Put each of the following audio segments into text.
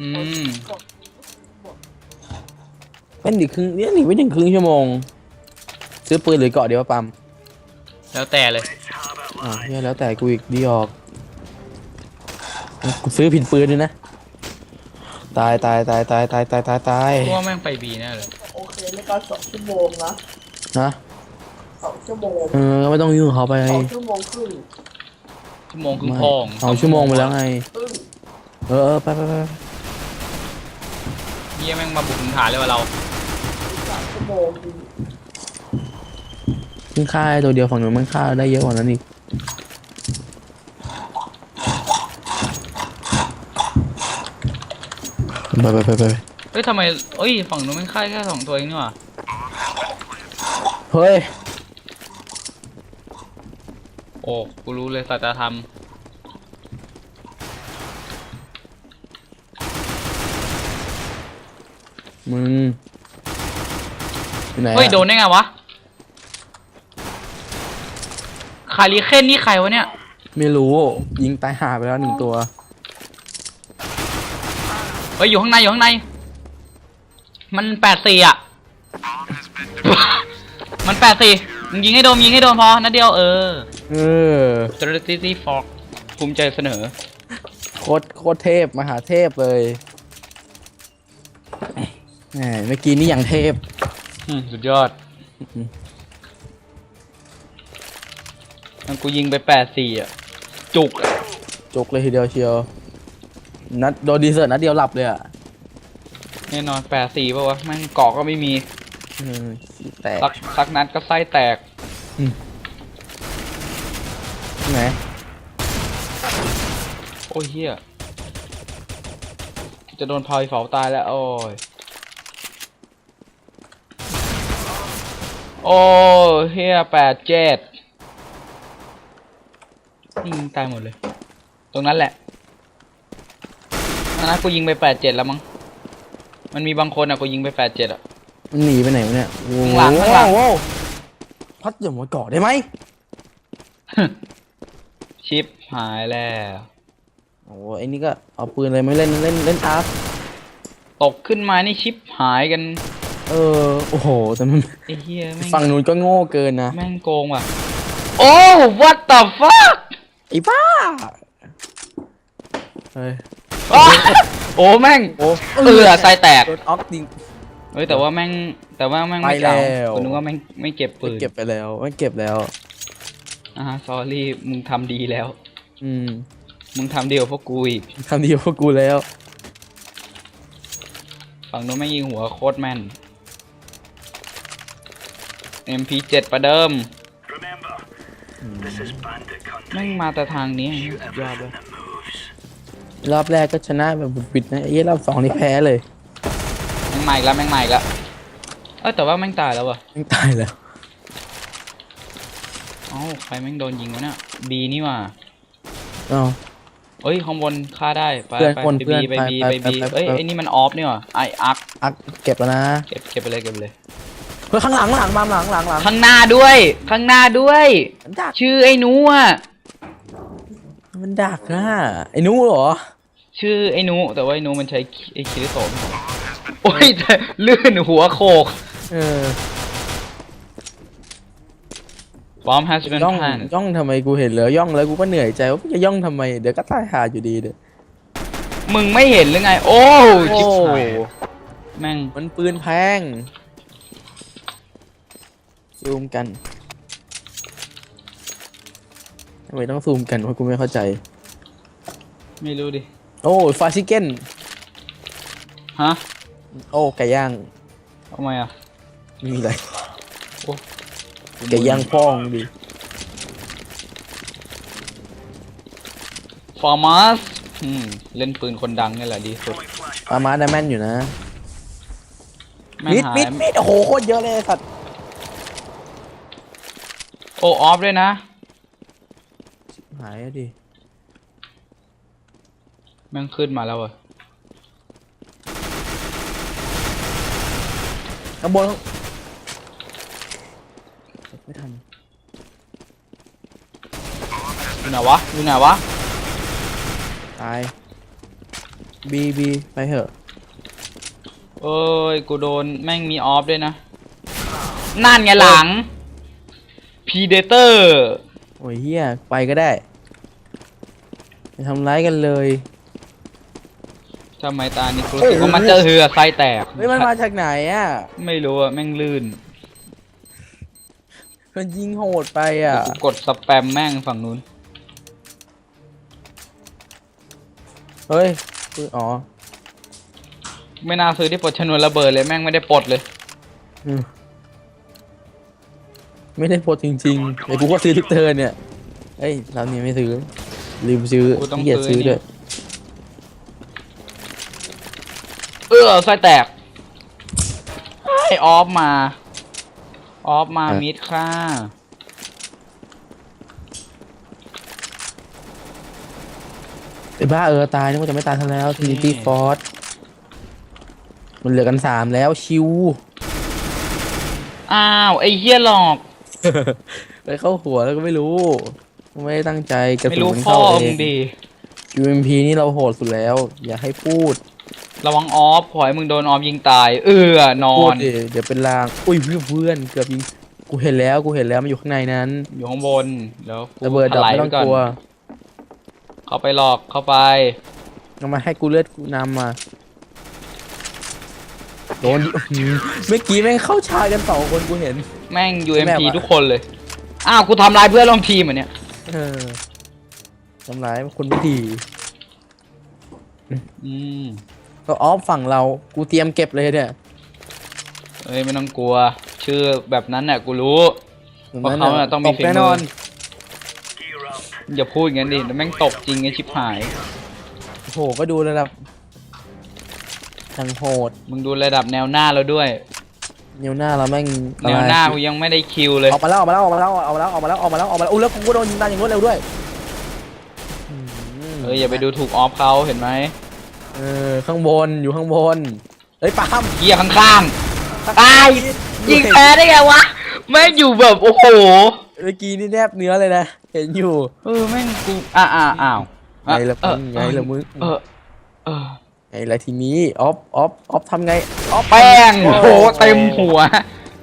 อืมเป็นอีกครึ่งเนี่ยหนีไปหนึ่งครึ่งชั่วโมง ซื้อปืนหรือเกาะเดียววะปั๊มแล้วแต่เลย อ่าวเนี่ยแล้วแต่กูอีกดีออกกูซื้อผิดปืนด้วยนะ ตายตายตายตายตายตายตายตายพวกแม่งไปบีแน่เลยโอเคไม่ก็สองชั่วโมงนะนะสองชั่วโมงเออไม่ต้องยุ่งกับเขาไปสองชั่วโมงครึ่งชั่วโมงครึ่งไม่พองเอาชั่วโมงไปแล้วไงครึ่งเออเออไปไปไป เยี่ยแม่งมาบุกถึงฐานเลยว่าเราสามชั่วโมงดีเพิ่งฆ่าไอ้ตัวเดียวฝั่งนู้นมันฆ่าได้เยอะกว่านั้นอีกไปไปไปไปเฮ้ยทำไมเอ้ยฝั่งนู้นแม่งค่ายแค่สองตัวเองนี่หว่าเฮ้ย โอ้กูรู้เลยสัจธรรม มึงอยู่ไหนอะเฮ้ยโดนได้ไงวะคาริเคนนี่ใครวะเนี่ย ไม่รู้ ยิงตายหาไปแล้วหนึ่งตัว เฮ้ยอยู่ข้างในอยู่ข้างใน มันแปดสี่อะ มันแปดสี่มึงยิงให้โดนยิงให้โดนพอนัดเดียวเออเออ ตรติตี้ฟอกภูมิใจเสนอ โคตรโคตรเทพ มหาเทพเลย แหมเมื่อกี้นี่อย่างเทพ อืมสุดยอดมันกูยิงไปแปดสี่อะ จุกอะจุกเลยทีเดียวเชียว นัดโดนดีเซอร์นัดเดียวหลับเลยอะแน่นอนแปดสี่ป่าวะแม่งเกาะก็ไม่มีเออขี้แตกสักสักนัดก็ไส้แตก ไหนโอ้ยเฮียจะโดนพลอยเผาตายแล้ว โอ้ย โอ้เฮียแปดเจ็ดยิงตายหมดเลย ตรงนั้นแหละอันนั้นกูยิงไปแปดเจ็ดแล้วมั้ง มันมีบางคนอะกูยิงไปแปดเจ็ดอะ มันหนีไปไหนวะเนี่ยโอ้โข้างหลังข้างหลัง โอ้โพัดอย่ามาเกาะได้ไหมชิปหายแล้ว โอ้ไอ้นี่ก็เอาปืนเลยไม่เล่นเล่นเล่นอาร์ตตกขึ้นมานี่ชิปหายกัน เออ โอ้โห แต่มันไอ้เฮียแม่งฝั่งนู้นก็โง่เกินนะ แม่งโกงว่ะ โอ้ what the fuck ไอ้บ้า เฮ้ย อ้าวโอ้แม่งโอ้เอือไส้แตก โดนออกยิง เฮ้ยแต่ว่าแม่งแต่ว่าแม่งไม่ไปแล้เก่าวคุณนึกว่าแม่งไม่เก็บปืนเก็บไปแล้วไม่เก็บแล้ว อ่าซอรี่มึงทำดีแล้ว อืมมึงทำเดียวาพวกกูอีกทำดีกว่าพวกกูแล้ว ฝั่งนู้นแม่งยิงหัวโคตรแม่น MP7 ประเดิมแม่งมาแต่ทางนี้สุดยอดเลยรอบแรกก็ชนะแบบบุดบิดนะไอ้เหี้ยรอบสองนี่แพ้เลยแม่งใหม่แล้วแม่งใหม่แล้วเอ้ยแต่ว่าแม่งตายแล้วว่ะยังตายแล้วเอ้าใครแม่งโดนยิงวะเนี่ยบีนี่ว่ะเอ้าเอ้ยข้างบนฆ่าได้ไปเพื่อนไปคนไปเพื่อนบีไปไปบีไปไปบีไปไปเอ้ยไปไอ้นี่มันออฟนี่ว่ะไออักอักเก็บแล้วนะเก็บเก็บไปเลยเก็บไปเลย เฮ้ยข้างหลังหลังมาหลังหลังหลังข้างหน้าด้วย ข้างหน้าด้วย มันดักชื่อไอ้หนูอะมันดักอะไอ้หนู้เหรอชื่อไอ้หนูแต่ว่าไอ้หนูมันใช้คิไอ้คิริโตะไม่ใช่โอ้ยแต่ลื่นหัวโขก เออ Bomb has been ย่อง planted ย่องทำไมกูเห็นแล้วย่องแล้วกูก็เหนื่อยใจว่าจะย่องทำไมเดี๋ยวก็ตายหาอยู่ดีเด้อมึงไม่เห็นหรือไง โอ้โอ้ชิบหายแม่งมันปืนแพง ซูมกันทำไมต้องซูมกันวะกูไม่เข้าใจ ไม่รู้ดิ โอ้ฟาชิเก้นฮะโอ้ไก่ย่างทำไมอะไม่มีอะไรโอ้ ไก่ย่างพ่องดิฟอร์มัสอืม เล่นปืนคนดังนี่แหละดีสุดปามาได้แม่นอยู่นะแม่งมิดหามิยดมิดโอ้โหโคตรเยอะเลยไอ้สัตว์โอ้ออฟด้วยนะ หายอะดิ แม่งขึ้นมาแล้วอะข้างบนไม่ทัน อยู่ไหนวะ อยู่ไหนวะ ตาย บีบีไปเถอะเอ้ย กูโดนแม่งมีออฟด้วยนะ นั่นไงหลัง พีเดเตอร์ โอ้ยเฮียไปก็ได้ไปทำร้ายกันเลยทำไมตานี่กูรู้สึกว่ามันจะเหือไส้แตก เฮ้ยมันมาจากไหนอะ ไม่รู้อะแม่งลื่น มันยิงโหดไปอะกูกดสแปมแม่งฝั่งนู้น เฮ้ยปืนอ๋อ ไม่น่าซื้อที่ปลดชนวนระเบิดเลยแม่งไม่ได้ปลดเลยอืม ไม่ได้โพสจริงๆแต่กูก็ซื้อทุกเทิร์นเนี่ยเอ้ยร้านนี้ไม่ซื้อ ลืมซื้อกูต้องขี้เกียจซื้ซื้ออนี่ ด้วยเออไส้แตกไอออฟมา ออฟมามิดค่ะไอ้บ้าเออตายนึกว่าจะไม่ตายทันแล้วทีนิตี้ฟอร์มันเหลือกันสามแล้วชิวอ้าวไอเฮียหลอก ไปเข้าหัวแล้วก็ไม่รู้ ไม่ได้ตั้งใจกระไม่สุนรู้มันพ่อเข้าเอมึงง ดี UMP นี่เราโหดสุดแล้ว อย่าให้พูดระวังออฟขอให้มึงโดนออฟยิงตาย เออนอพูดน ดิเดี๋ยวเป็นลางอุ้ยเพื่อนเพื่อนเกือบยิงกูเห็นแล้วกูเห็นแล้วมันอยู่ข้างในนั้นอยู่ข้างบนแล้วกูระเบิดถดับลายไม่ไปต้องก่อนกลัวเข้าไปหลอกเข้าไป เอามาให้กูเลือดกูนำมาโดนดิอื้อหือเมื่อกี้แม่งเข้าชายกันสองคนกูเห็น แม่ง แม่ UMP วะทุกคนเลย อ้าว กูทำลายเพื่อนร่วมทีมเหมือนเนี้ยเออทำร้ายคนไม่ดีอืมก็ออฟฝั่งเรา กูเตรียมเก็บเลยเนี่ยเอ้ย ไม่ต้องกลัว ชื่อแบบนั้นน่ะกูรู้ตรงเพราะนั้นเขาน่ะต้องมีตกฝีมือ แน่นอน อย่าพูดงั้นดิเดี๋ยวแม่งตบจริงไอ้ชิบหายโอ้โห ก็ดูระดับทางโหด มึงดูระดับแนวหน้าเราด้วยแนวหน้าเราแม่งแนวหน้ากูยังไม่ได้คิวเลย ออกมาแล้วออกมาแล้วออกมาแล้วออกมาแล้วออกมาแล้วออกมาแล้วออกมาแล้วอุ้ยแล้วกูก็โดนยิงตายอย่างรวดเร็วด้วยอืมเอ้ยอย่าไปดูถูกออฟเขาเห็นไหมเออข้างบนอยู่ข้างบนเฮ้ยปาล์มเกียร์ข้างๆตายยิงแพ้ได้ไงวะแม่งอยู่แบบโอ้โหเมื่อกี้นี่แนบเนื้อเลยนะเห็นอยู่ เออแม่งกูอ่าอ่าอ้าวไงล่ะมึงไงล่ะมึงเออเออ ไงล่ะทีนี้ออฟออฟออฟทำไงออฟแป้งโอ้โหเต็มหัว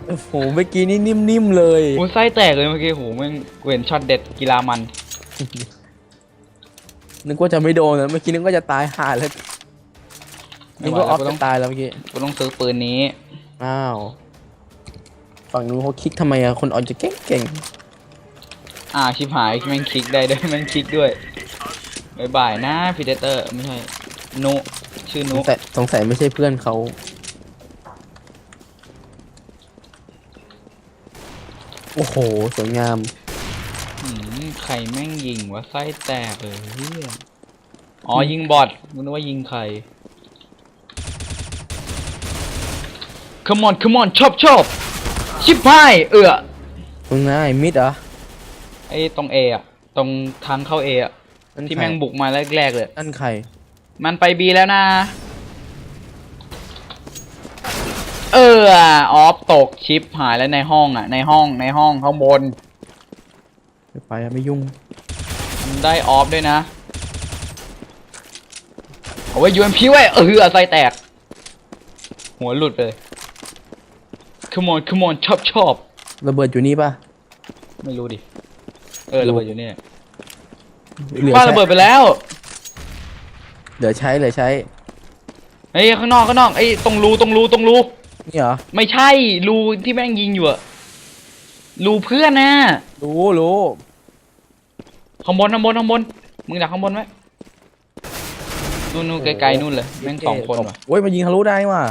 โอ้โหเมื่อกี้นี่นิ่มๆเลยโอ้ไส้แตกเลยเมื่อกี้โหแม่งกูเห็นช็อตเด็ดกีฬามันนึกว่าจะไม่โดนนะเมื่อกี้นึกว่าจะตายห่าแล้วไม่นึกไหวว่าอแล้อวฟกูต้จะองตายแล้วเมื่อกี้กูต้องซื้อปืนนี้อ้าวฝั่งนู้นเขาคลิกทำไมอะคนออนจะเก่งเก่งอ่าชิบหายแม่งคลิกได้ด้วยแม่งคลิกด้วยบายบายนะพีเดเตอร์ไม่ใช่นุ ชื่อๆสนุงสัยสงสัยไม่ใช่เพื่อนเขาโอ้โหสวยงามหืมใครแม่งยิงวะไส้แตกเลยเฮียอ๋อยิงบอทมึงนึกว่ายิงใคร come on come on ชอบชอบชิบหายเออตรงไหนมิดเหรอไอ้ตรงเออะตรงทางเข้าเออะนั่นที่ใครแม่งบุกมาแรกๆเลย นั่นใคร มันไปบีแล้วนะ เออออฟตกชิปหายแล้วในห้องอะ ในห้องในห้องข้างบนไม่ไปอะไม่ยุ่งมันได้ออฟด้วยนะ เอาไว้ยูเอ็มพีไว้เออใส่แตก หัวหลุดไปเลย come on come on ชอบชอบระเบิดอยู่นี่ป่ะไม่รู้ดิ เออระเบิดอยู่นี่เหลือป้าใช้ระเบิดไปแล้ว เหลือใช้เหลือใช้เฮ้ยข้างนอกข้างนอกไอ้ตรงรูตรงรูตรงรูนี่เหรอไม่ใช่รูที่แม่งยิงอยู่อะรูเพื่อนนะรู้รู้ข้างบนข้างบนข้างบนมึงดักข้างบนไว้นู่นนู่นไกลๆนู่นเลยแม่งสองคนว่ะโอ้ยมันยิงทะลุได้ว่ะ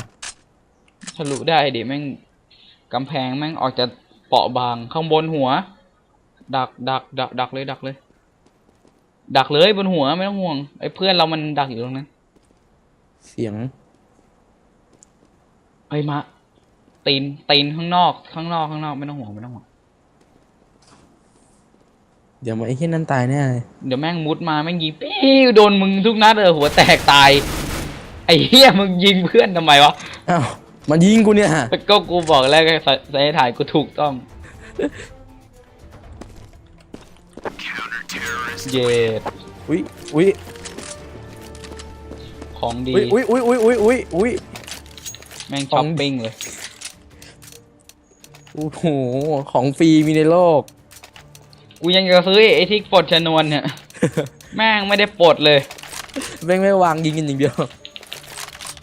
ทะลุได้ดิแม่งกำแพงแม่งออกจะเปราะบางข้างบนหัว ดักดักดักดักเลยดักเลย ดักเลยบนหัวไม่ต้องห่วงไอ้เพื่อนเรามันดักอยู่ตรงนั้น เสียงเฮ้ยมาตีนตีนข้างนอก ข้างนอกข้างนอกไม่ต้องห่วงไม่ต้องห่วงเดี๋ยวมันไอ้เหี้ยนั่นตายแน่เลยเดี๋ยวแม่งมุดมาแม่งยิงปี้วโดนมึงทุกนัดเออหัวแตกตาย ไอ้เหี้ยมึงยิงเพื่อนทำไมวะอ้าวมันยิงกูเนี่ยก็กูบอกแล้วไงสายถ่ายกูถูกต้อง เย็ดอุ้ยอุ้ยโคของดี อุ้ยอุ้ยอุ้ยอุ้ยอุ้ยอุ้ยแม่งขช้อองปปิ้งเลย โอ้โหของฟรีมีในโลก กูยังจะซื้อไอ้ที่ปลดชนวนเนี่ย แม่งไม่ได้ปลดเลย แม่งไม่วางยิงกันอย่างเดียว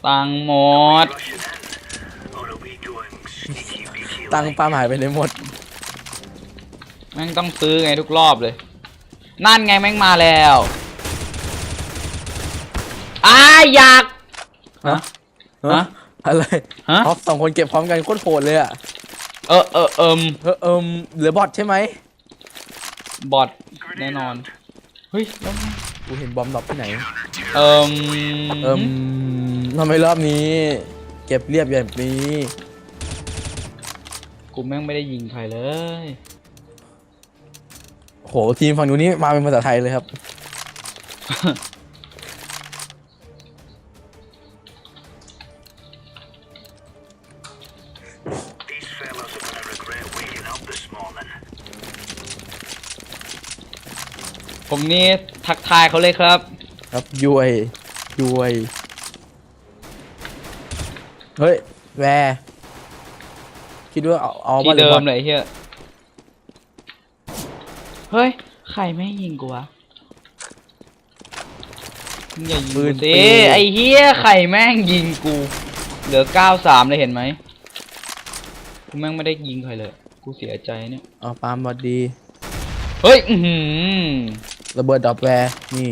ตังค์หมด ตังค์ปาล์มหายไปไหนหมด แม่งต้องซื้อไงทุกรอบเลย นั่นไงแม่งมาแล้วอ้าอยาก ฮะ ฮะ อะไรฮะ ออฟสองคนเก็บพร้อมกันโคตรโหดเลยอะเออเออเอิมเออเอิมเหลือบอทใช่ไหมบอทแน่นอนเฮ้ยแล้วไงกูเห็นบอมดรอปที่ไหน เอิมเอิมทำไมรอบนี้ เก็บเรียบแบบนี้ กูแม่งไม่ได้ยิงใครเลย โหทีมฝั่งนู้นนี่มาเป็นภาษาไทยเลยครับ ผมนี่ทักทายเขาเลยครับ ครับยุยยุยเฮ้ยแวร์คิดว่าเอาเอาที่บ้าหรืเดิอมบอทเลยไอ้เฮีย เฮ้ย ใครไม่งยิงกูวะมึงอย่ายิงกูสิไอ้เฮียใครแม่งยิงกู เหลือเก้าสามเลยเห็นไหมกูแม่งไม่ได้ยิงใครเลย กูเสียใจเนี่ย เอาปาล์มบอดดีเฮ้ย อือหือระเบิดดรอปแวร์นี่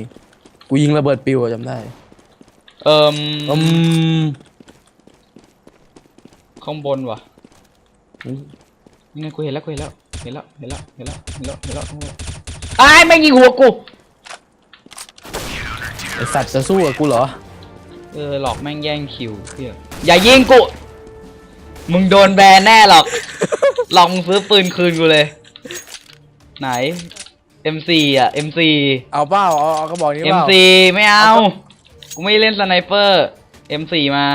กูยิงระเบิดปิวอะจำได้เอิมอืมข้างบนวะนี่ไงกูเห็นแล้วกูเห็นแล้ว เห็นแล้วเห็นแล้วเห็นแล้วเห็นแล้วเห็นแล้วเห็นแล้วไอ้ายแม่งยิงหัวกูไอสัตว์จะสู้กับกูเหรอ เออหลอกแม่งแย่งคิวเพื่ออย่ายิงกู มึงโดนแบนแน่หรอกหลอกมึงซื้อปืนคืนกูเลย ไหน M4 อะ M4 เอาเปล่าเอาเอากระบอกนี้เปล่า M4 ไม่เอา กูไม่เล่นสไนเปอร์ M4 มา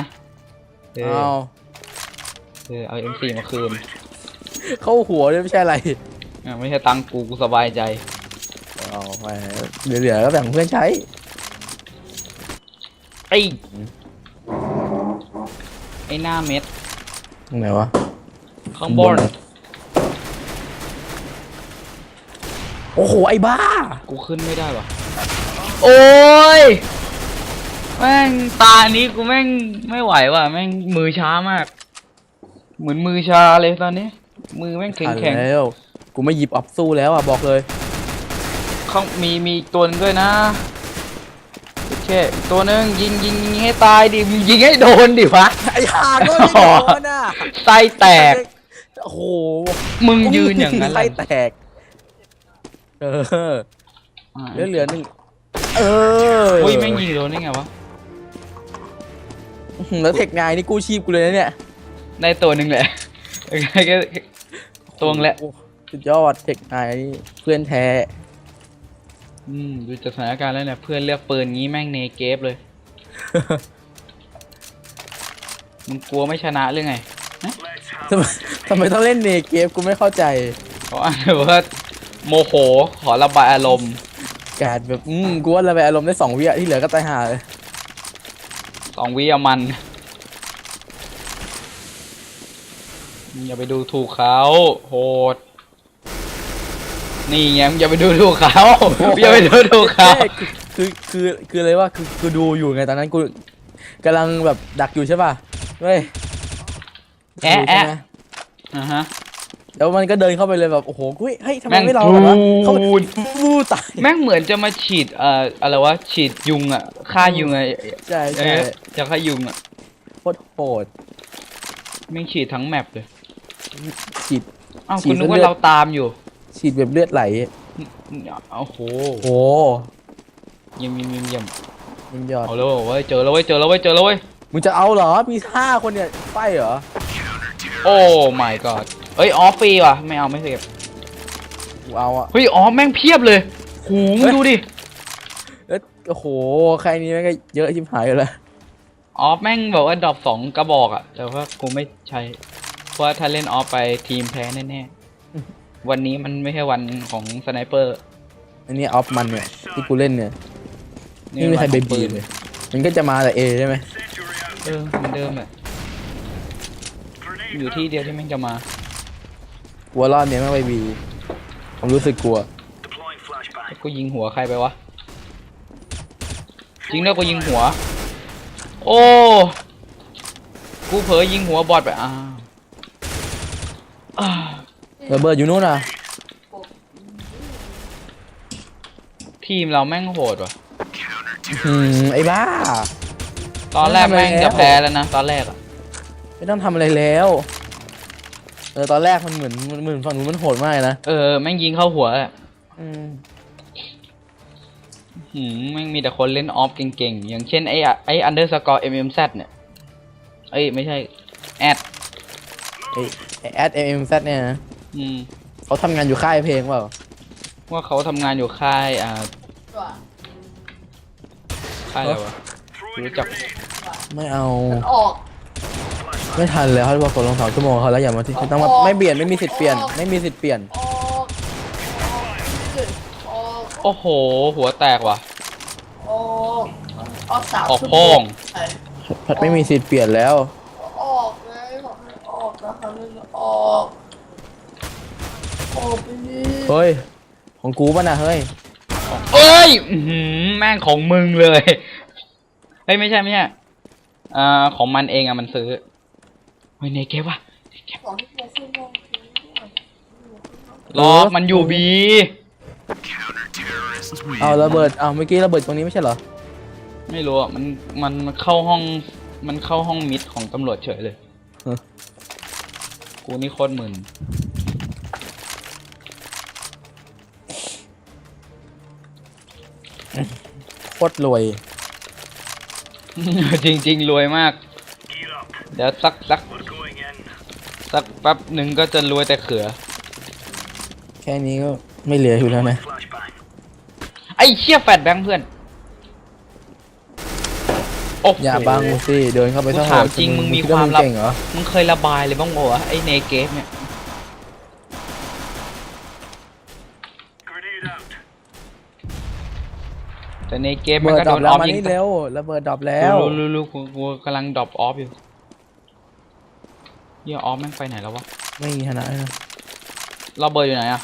เออเอา เออเอา M4 มาคืน เข้าหัวด้วยไม่ใช่อะไรอะไม่ใช่ตังค์กูกูสบายใจ เอาไปเหลือๆก็แบ่งเพื่อนใช้ ไอ้ไอ้หน้าเม็ด ตรงไหนวะ ข้างบน โอ้โห ไอ้บ้า กูขึ้นไม่ได้วะโอ้ย แม่งตานี้กูแม่งไม่ไหวว่ะ แม่งมือช้ามาก เหมือนมือชาเลยตอนนี้ มือแม่งแข็งอ่านแข็งแล้วกูไม่หยิบออฟสู้แล้วอะบอกเลย ข้างมีมีอีกตัวหนึงด้วยนะโอเคอีกตัวหนึงยิงยิงยิงให้ตายดิมึงยิงให้โดนดิวะ ไอ้ห่าก็ไม่โดนอะไส้แตก โอ้โหมึงยืนอย่างนั้นไส้เลยแตก เอออ่าเหลือเหลือหนึ่งเอออุ้ยแม่งยิงโดนได้ไงวะอื้อหือแล้วเทคไงนี่กู้ชีพกูเลยนะเนี่ยได้ตัวหนึ่งแหละก็ ตัวนึงแหละโอ้โสุดยอดเทคไงเพื่อนแท้ อืมดูจากสถานการณ์แล้วเนี่ยเพื่อนเลือกปืนงี้แม่งเนเกฟเลย มึงกลัวไม่ชนะหรือไงทำไมทำไมต้องเล่นเนเกฟกูไม่เข้าใจเขาอาจจะว่าโมโหขอระบายอารมณ์การแบบอืมกูว่าระบายอารมณ์ได้สองวิอะที่เหลือก็ตายห่าเลยสองวิเอามันมึง อย่าไปดูถูกเขาโหด นี่ไงมึงอย่าไปดูถูกเขา อย่าไปดูถูกเขาใช่คือคือคือคืออะไรว่าคือคือดูอยู่ไงตอนนั้นกูกำลังแบบดักอยู่ใช่ป่ะเว้ยแอะแอะใช่ไหมอ่าฮะ แล้วมันก็เดินเข้าไปเลยแบบโอ้โหกูเฮ้ยทำไมแม่งไม่รอแบบว่าเข้าไปทูนฟูตายแม่งเหมือนจะมาฉีดเอ่ออะไรวะฉีดยุงอะฆ่ายุงอะใช่เอใช่อจะฆ่ายุงอะโคตรโหด แม่งฉีดทั้งแมปเลย ฉีดอ้าวฉีดคุณนึกเลืว่าอด เราตามอยู่ฉีดแบบเลือดไหลโอ้โหโอ้เยี่ยมเยี่ยมเยี่ยมเยี่ยมยิงยอดเอาแล้วเว้ยเจอแล้วเว้ยเจอแล้วเว้ยเจอแล้วเว้ยมึงจะเอาเหรอมีห้าคนเนี่ยไปเหรอโอ้ my god เอ้ยออฟฟรีว่ะไม่เอาไม่เสพกูเอาอะเฮ้ยออฟแม่งเพียบเลยหูมึงดูดิเอ้ยโอ้โหแค่นี้แม่งก็เยอะชิบหายเลยออฟแม่งแบบว่าดรอปสองกระบอกอะแต่ว่ากูไม่ใช้ เพราะว่าถ้าเล่นออฟไปทีมแพ้แน่ๆ วันนี้มันไม่ใช่วันของสไนเปอร์อันนี้ออฟมันเนี่ยที่กูเล่นเนี่ยไม่มีใครเบบีเลยมันก็จะมาแต่เอใช่ไหมเออเหมือนเดิมอะอยู่ที่เดียวที่แม่งจะมากลัวรอบเนี้ยไม่งไปบีผมรู้สึกกลัวกูยิงหัวใครไปวะจริงแล้วกูยิงหัว โอ้ กูเผลอยิงหัวบอดไปอ้าวอ้าว ระเบิดอยู่นู่นอะ ทีมเราแม่งโหดว่ะ อืมไอ้บ้า ตอนแรกไม่แม่งทำอะไรแล้วจะแพ้แล้วนะ ตอนแรกอะไม่ต้องทำอะไรแล้ว เออตอนแรกมันเหมือนมันเหมือนฝั่งนู้นมันโหดมากเลยนะเออแม่งยิงเข้าหัวอะอืมหืมแม่งมีแต่คนเล่นออฟเก่งๆ อย่างเช่นไอ้อะไอ้อันเดอร์สกอร์เอ็มเอ็มซเนี่ย เอ้ย ไม่ใช่ แอดไอ้แอดเอ็มแซเนี่ยนะ อืมเขาทำงานอยู่ค่ายเพลงเปล่าว่าเขาทำงานอยู่ค่ายอ่าว่ะค่ายอะไรวะรู้จักไม่เอามันออก ไม่ทันแล้วเขาบอกกดลงสองชั่วโมงเขาแล้วอย่ามาที่ไม่ต้องมาไม่เปลี่ยนไม่มีสิทธิ์เปลี่ยนไม่มีสิทธิ์เปลี่ยนออกออกออกโอ้โห หัวแตกว่ะ ออกออกสามออกชั่วโป้งไอ้ไม่มีสิทธิ์เปลี่ยนแล้ว ออกไงบอกให้ออกนะคะไม่ออก ออกไปนี่เฮ้ย ของกูป่ะนะเฮ้ย เอ้ยอื้อหือแม่งของมึงเลย เฮ้ยไม่ใช่ไม่ใช่อ่าของมันเองอะมันซื้อเฮ้ยเนเก็บว่ะสองชั่วโมงครึ่งโมงครึ่งรอมันอยู่บี เอาระเบิด เอาเมื่อกี้ระเบิดตรงนี้ไม่ใช่เหรอ ไม่รู้อะมันมันมันเข้าห้อง มันเข้าห้องมิดของตำรวจเฉยเลย ฮะ กูนี่โคตรมึน โคตรรวย จริง ๆ รวยมาก เดี๋ยวสักสักสักแป๊บหนึ่งก็จะรวยแต่เขือ แค่นี้ก็ไม่เหลืออยู่แล้วนะ ไอ้เชี่ยแฟดแบงค์เพื่อน โอ้โห อย่าบังสิเดินเข้าไปกูซะถามจริงมึงมีดความลับ เก่งเหรอ มึงเคยระบายเลยบ้างวะไอ้เนเกฟเนี่ย แต่ในเกมมันเบิดก็ดโดรอปนแล้อวอฟมายิงนี่เร็วระเบิดดรอปแล้วรู้รู้รู้กูกูกำลังดรอปออฟอยู่เหี้ยออฟแม่งไปไหนแล้ววะไม่มีชนะเลยนะเราเบอร์อยู่ไหนอะ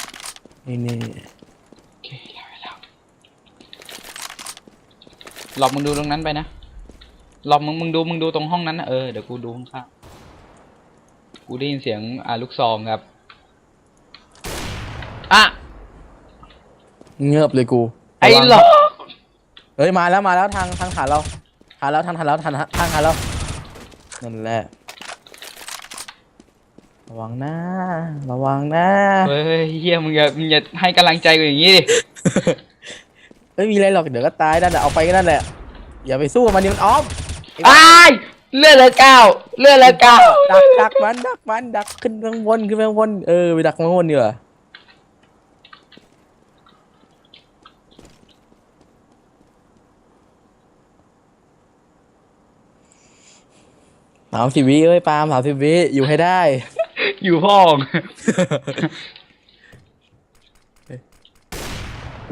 นี่นี่โอเคแล้วแล้วหลอกมึงดูตรงนั้นไปนะหลอกมึงมึงดูมึงดูตรงห้องนั้นนะเออเดี๋ยวกูดูข้างๆกูได้ยินเสียงอ่าลูกซองครับอะเงือบเลยกูไอ้ระวังหลอก เฮ้ยมาแล้วมาแล้วทางทางฐานเราฐานแล้วทางฐานแล้วทางทางฐานเรานั่นแหละระวังนะระวังนะเฮ้ยเฮียมึงอย่ามึงอย่าให้กำลังใจกูอย่างนี้ดิไม่มีอะไรหรอกเดี๋ยวก็ตายนั่นแหละเอาไปก็นั่นแหละอย่าไปสู้กับมันดิมันออฟอ้ายเลือดเหลยเก้าเลือดเหลยเก้าดักดักมันดักมันดักขึ้นข้างบนขึ้นไปข้างบนเออไปดักข้างบนดีกว่า สามสิบวิเอ้ยปาล์มสามสิบวิอยู่ให้ได้ อยู่ห้อง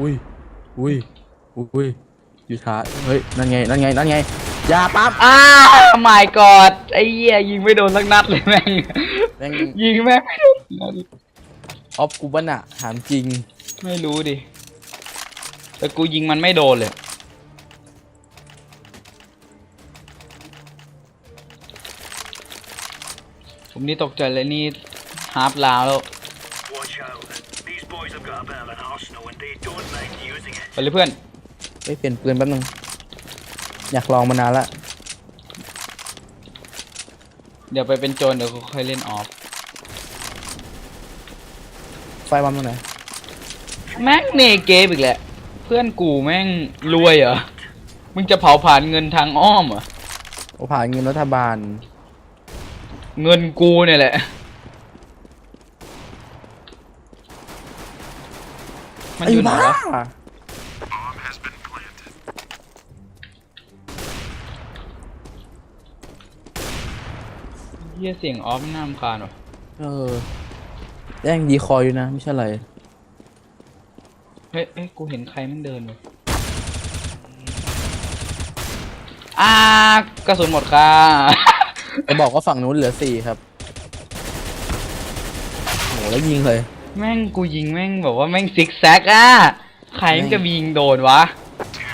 อุ้ย อุ้ย อุ้ย อยู่ช้า เฮ้ย นั่นไง นั่นไง นั่นไง อย่าปั๊บอ้า my god ไอ้เหี้ยยิงไม่โดนสักนัดเลยแม่ง แม่งยิงแม่งไม่โดนสักนัดเลยออฟกูบ้าน่ะถามจริง ไม่รู้ดิ แต่กูยิงมันไม่โดนเลย ผมนี่ตกใจเลยนี่ฮาร์ปลาวแล้ว Watch out. These boys have got a bit of an arsenal and they don't mind using it. ไปเลยเพื่อนไปเปลี่ยนปืนแป๊บนึง อยากลองมานานละ เดี๋ยวไปเป็นโจรเดี๋ยวค่อยเล่นออฟ ไฟบอมตรงไหนแม่งเนเกมอีกแหละ เพื่อนกูแม่งรวยเหรอ มึงจะเผาผ่านเงินทางอ้อมเหรอโอ้ผ่านเงินรัฐบาล เงินกูเนี่ยแหละ มันอยู่ไหนวะบ้าเฮียเสียงออฟน่ารำคาญว่ะเออแย่งดีคอยอยู่นะ ไม่ใช่อะไร เฮ้ยเฮ้ยกูเห็นใครมันเดินว่ะอ่ากระสุนหมดค่ะ ไปบอกว่าฝั่งนู้นเหลือสี่ครับโหแล้วยิงเลย แม่งกูยิงแม่งแบบว่าแม่งซิกแซกอะใครมันจะยิงโดนวะ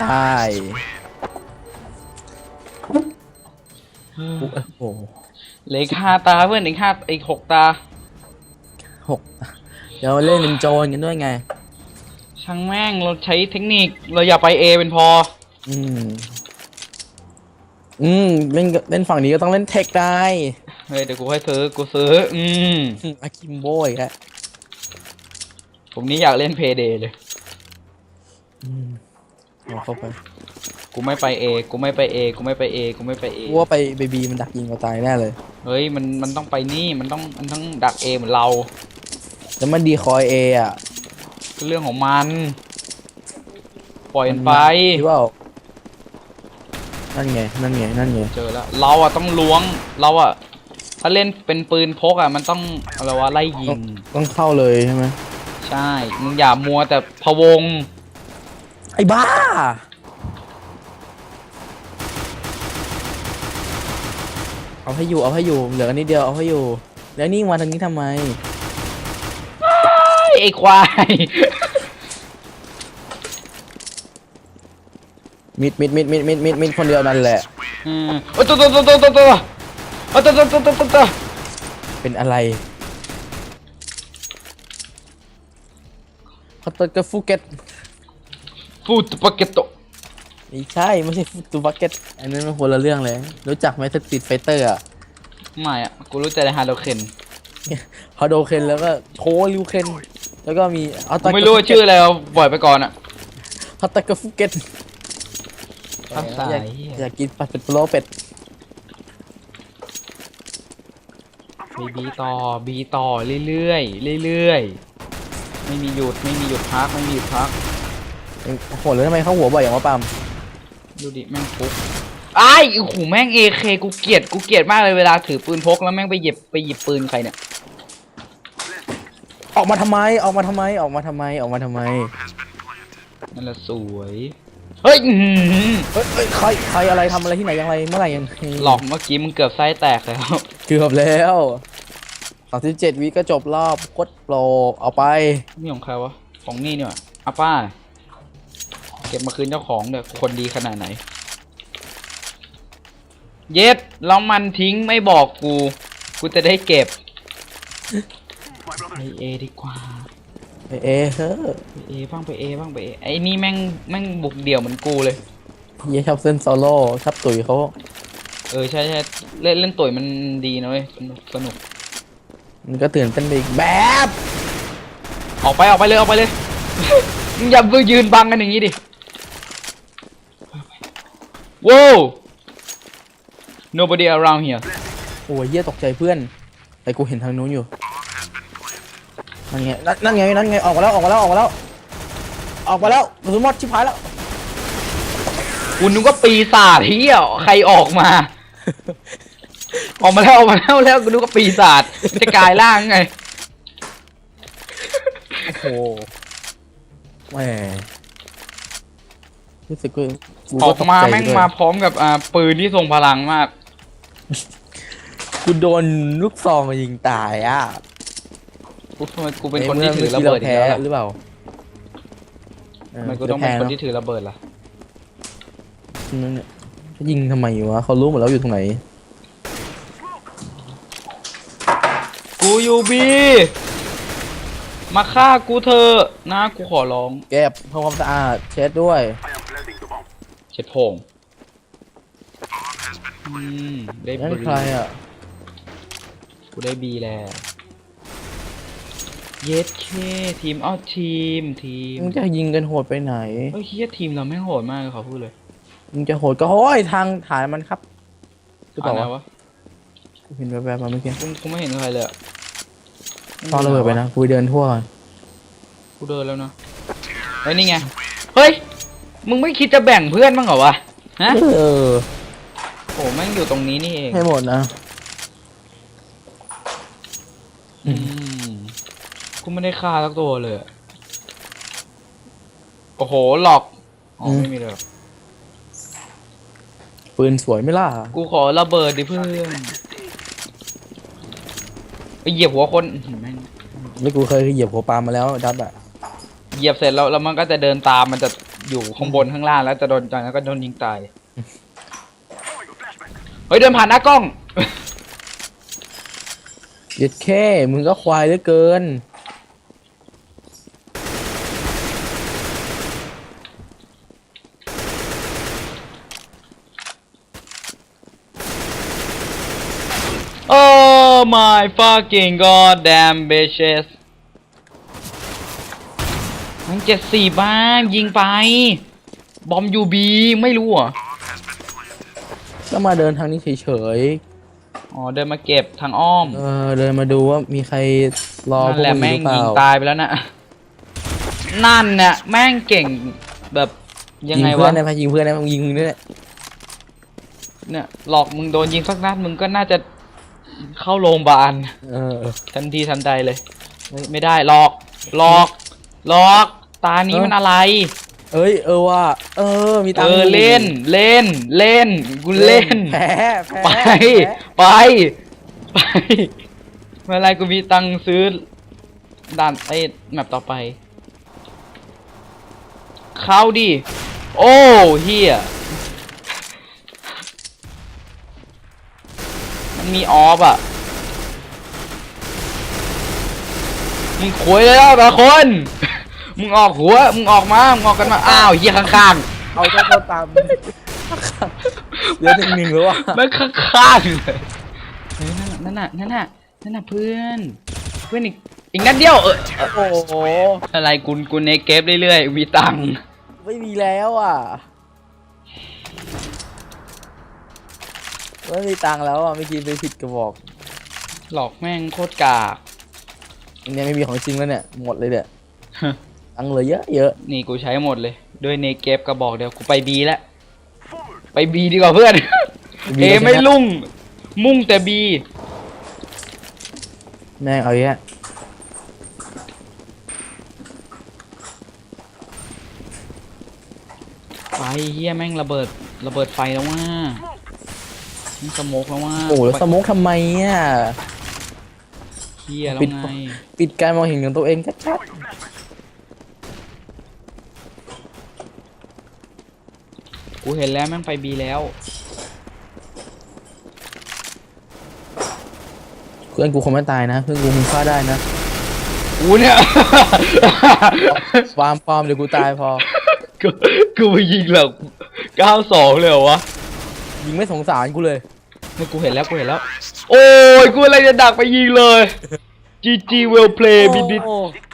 ตายโอ้โหเหลืออีกห้าตาเพื่อนอีกห้าอีกหกตา หกเดี๋ยวเล่นเป็นโจรกันด้วยไง ช่างแม่งเราใช้เทคนิคเราอย่าไปเอเป็นพอ อืม อืมเล่นเล่นฝั่งนี้ก็ต้องเล่นเทคได้เฮ้ยเดี๋ยวกูให้ซื้อกูซื้อ อืมอาคิมโบยฮะผมนี้อยากเล่นเพย์เดย์เลยอืมเอาเข้าไปกูไม่ไปเอกูไม่ไปเอกูไม่ไปเอกูไม่ไปเอกูว่าไปเบบีมันดักยิงเราตายแน่เลย เฮ้ยมันมันต้องไปนี่มันต้องมันต้องดักเอเหมือนเราแล้วมันดีคอยเออะคือเรื่องของมัน ปล่อยมันไปที่ว่า นั่นไง นั่นไง นั่นไง เจอแล้ว เราอะต้องล้วง เราอะถ้าเล่นเป็นปืนพกอะมันต้องอะไรวะไล่ยิง ต้องเข้าเลยใช่ไหมใช่ มึงอย่ามัวแต่พะวง ไอ้บ้า เอาให้อยู่ เอาให้อยู่ เหลือกันนิดเดียว เอาให้อยู่ แล้วนี่มาทางนี้ทำไม ไอ้ควาย มิดมิดมิดมิดมิดมิดมิดคนเดียวนั่นแหละ อืมโอ้ตัวตัวตัวตัวตัวตัวโอ้ตัวตัวตัวตัวตัวตัวเป็นอะไรเขาเติร์กฟูเก็ตฟูตปาเกตโตไม่ใช่ไม่ใช่ฟูตูบักเก็ตอันนั้นมันคนละเรื่องเลย รู้จักไหมสตรีทไฟเตอร์อะไม่อะกูรู้แต่ในฮาโลเคนฮาโดเคนแล้วก็โชลิวเคนแล้วก็มีอัลกูตาไม่รู้ว่าชื่ออะไรเอาปล่อยไปก่อนอะฮัตตากฟูเก็ต ภาษาอยากเหี้ยอยากกินปัดเป็ดพะโล้เป็ดบีบีต่อบีต่อเรื่อยๆเรื่อยๆไม่มีหยุดไม่มีหยุดพักไม่มีหยุดพัก โอ้โหแล้วทำไมเข้าหัวบ่อยอย่างวะปามดูดิแม่งฟุกไอ้ายโอ้โหแม่งเอเคกูเกลียดกูเกลียดมากเลยเวลาถือปืนพกแล้วแม่งไปหยิบไปหยิบปืนใครเนี่ยออกมาทำไมออกมาทำไมออกมาทำไมออกมาทำไม นั่นแหละสวย เฮ้ยอื้อหือเอ้ยเอ้ยใครใครอะไรทำอะไรที่ไหนอย่างไรเมื่อไหร่ยังหลอกเมื่อกี้มึงเกือบไส้แตกแล้ว เกือบแล้วสามสิบเจ็ดวิก็จบรอบโคตรโปรเอาไป นี่ของใครวะ ของนี่นี่หว่าอาป้า เก็บมาคืนเจ้าของเด้อคนดีขนาดไหน เย็ดแล้วมันทิ้งไม่บอกกู กูจะได้เก็บ ไปเอดีกว่า เอเอเฮ้อไปเอบ้างไปเอบ้างไปเอไอ้นี่แม่งแม่งบุกเดี่ยวเหมือนกูเลยเฮียชอบเส้นโซโล่ชอบตุ๋ยเขาเออใช่ใช่เล่นเล่นต่อยมันดีนะเว้ยสนุกสนุก มันก็ตื่นเต้นไปอีกแบบออกไปออกไปเลยออกไปเลย มึงอย่าเพิ่งยืนบังกันอย่างนี้ดิว้าว nobody around here โอ้ยเฮียตกใจเพื่อน แต่กูเห็นทางนู้นอยู่ นั่นไงนั่นนั่นไงนั่นไงออกมาแล้วออกมาแล้วออกมาแล้วออกมาแล้วกระสุนหมดชิบหายแล้วคุณนึกว่าปีศาจเฮียใครออกมา ออกมาแล้วออกมาแล้วแล้วกูนึกว่าปีศาจมันจะกลายร่างไงโอ้โหแหมรู้สึกว่ากูออกมาตใจแม่งด้วยมาพร้อมกับอ่าปืนที่ทรงพลังมาก กูโดนลูกซองมายิงตายอะ กูทำไมกูเป็นคนที่ถือระเบิดอีกแพ้แล้วล่ะหรือเปล่าเออทำไมกูต้องเป็นคนดี๋ยวที่ถือระเบิดล่ะแพ้เนอะเนี่ยยิงทำไมวะเขารู้หมดแล้วอยู่ตรงไหน กูอยู่บีมาฆ่ากูเถอะนะกูขอร้อง เก็บทำความสะอาดเช็ดด้วย I am planting the bomb. เช็ดโพงอืมได้นั่นบีใครอะ กูได้บีแล้ว เย็ดเคทีมเอ้าทีมทีมมึงจะยิงกันโหดไปไหนเฮ้ยเฮียทีมเราไม่งโหดมากเลยขอพูดเลยมึงจะโหดก็โอ้ยทางฐานมันครับหรือเปล่าอ่านวะวะกูเห็นแวบๆมาเมื่อกี้กูกูไม่เห็นใครเลยอะตอนระเบิดไปนะกูเดินทั่วก่อนกูเดินแล้วนะเฮ้ยนี่ไงเฮ้ยมึงไม่คิดจะแบ่งเพื่อนบ้างเหรอวะฮะเออโอ้แม่งอยู่ตรงนี้นี่เองให้หมดนะ อืมกู ไม่ได้ฆ่าสักตัวเลยอะโอ้โห หลอก อ๋ออืมไม่มีเลยเหรอปืนสวยไหม่ล่ะ กูขอระเบิดดิเพื่อนไปเหยียบหัวคนอื้อหือแม่งไม่กูเคยเหยียบหัวปลามาแล้วดัดอะเหยียบเสร็จแล้วแล้วมันก็จะเดินตามมันจะอยู่ข้างบนข้างล่างแล้วจะโดนจังแล้วก็โดนยิงตาย เฮ้ย เดินผ่านหน้ากล้อง เย็ดแค่มึงก็ควายเหลือเกิน my fucking god damn bitches มันเจ็ดสี่บ้างยิงไป บอมยูบีไม่รู้เหรอะก็มาเดินทางนี้เฉยอ๋อเดินมาเก็บทางอ้อมๆ เออเดินมาดูว่ามีใครรอพนั่วนกแหละมึงแม่หงรือเปยิล่างตายไปแล้วนะนั่นเนี่ยแม่งเก่งแบบยังไงเพื่อวะนได้ไหมยิงเพื่อนได้ไหมมึงยิงมึงด้วยเนี่ยหลอกมึงโดนยิงสักนัดมึงก็น่าจะ เข้าโรงพยาบาลเออทันทีทันใดเลย ไม่ไม่ได้หลอกหลอกหลอก ตานี้มันอะไร เอ้ย เออว่า เออ มีตัเองค์อยู่เล่นเล่นเล่นกูเล่น แพ้แพ้ไป แพ้ไป ไปเมื่อไรกูมีตังค์ซื้อด่านไอ้แมปต่อไป เข้าดิ โอ้เฮีย มันมีออฟอะมึงขวยเลยแล้วแต่ละคน มึงออกหัว มึงออกมา มึงออกกันมา อ้าวเฮียข้างเอาเจ้าเข้าตามเหลือหนึ่งหนึ่งแล้วว่ะๆมันข้างๆเลยเฮ้ยนั่นน่ะนั่นน่ะนั่นน่ะนั่นน่ะเพื่อน เพื่อนอีกอีกนัดเดียวเออโอ้โหอะไรกุนกุนในเกฟเรื่อยๆมีตังค์ไม่มีแล้วอะ ไม่มีตังค์แล้วอะไม่กินไปผิดกระบอกหลอกแม่งโคตรกากอันเนี้ยไม่มีของจริงแล้วเนี่ยหมดเลยเนี่ยตังค์เหลยเยอะเยอะนี่กูใช้หมดเลย ด้วยในเกฟกระบอกเดียวกูไปบีแล้วไปบีดีกว่าเพื่อนเอไม่ลุ่ง มุ่งแต่บีแม่งเอาอย่างเงี้ยไฟเฮียแม่งระเบิดระเบิดไฟแล้วว่ามัน สโมกแล้วว่าโอ้โหแล้วสโมกทำไมอะ เฮียแล้วปิด ไงปิดการมองเห็นของตัวเองชัดกูเห็นแล้วแม่งไปบีแล้วๆเพื่อนกูคงไม่ตายนะ เพื่อนกูมึงฆ่าได้นะกูเนี่ยฟาร์มปลอมเดี๋ยวกูตายพอ กูกูไปยิงแล้วเก้าสองเลยเหรอวะยิงไม่สงสารกูเลย นี่กูเห็นแล้วกูเห็นแล้ว โอ้ยกูอะไรจะดักไปยิงเลย GG well play บิดบิด โอ้ You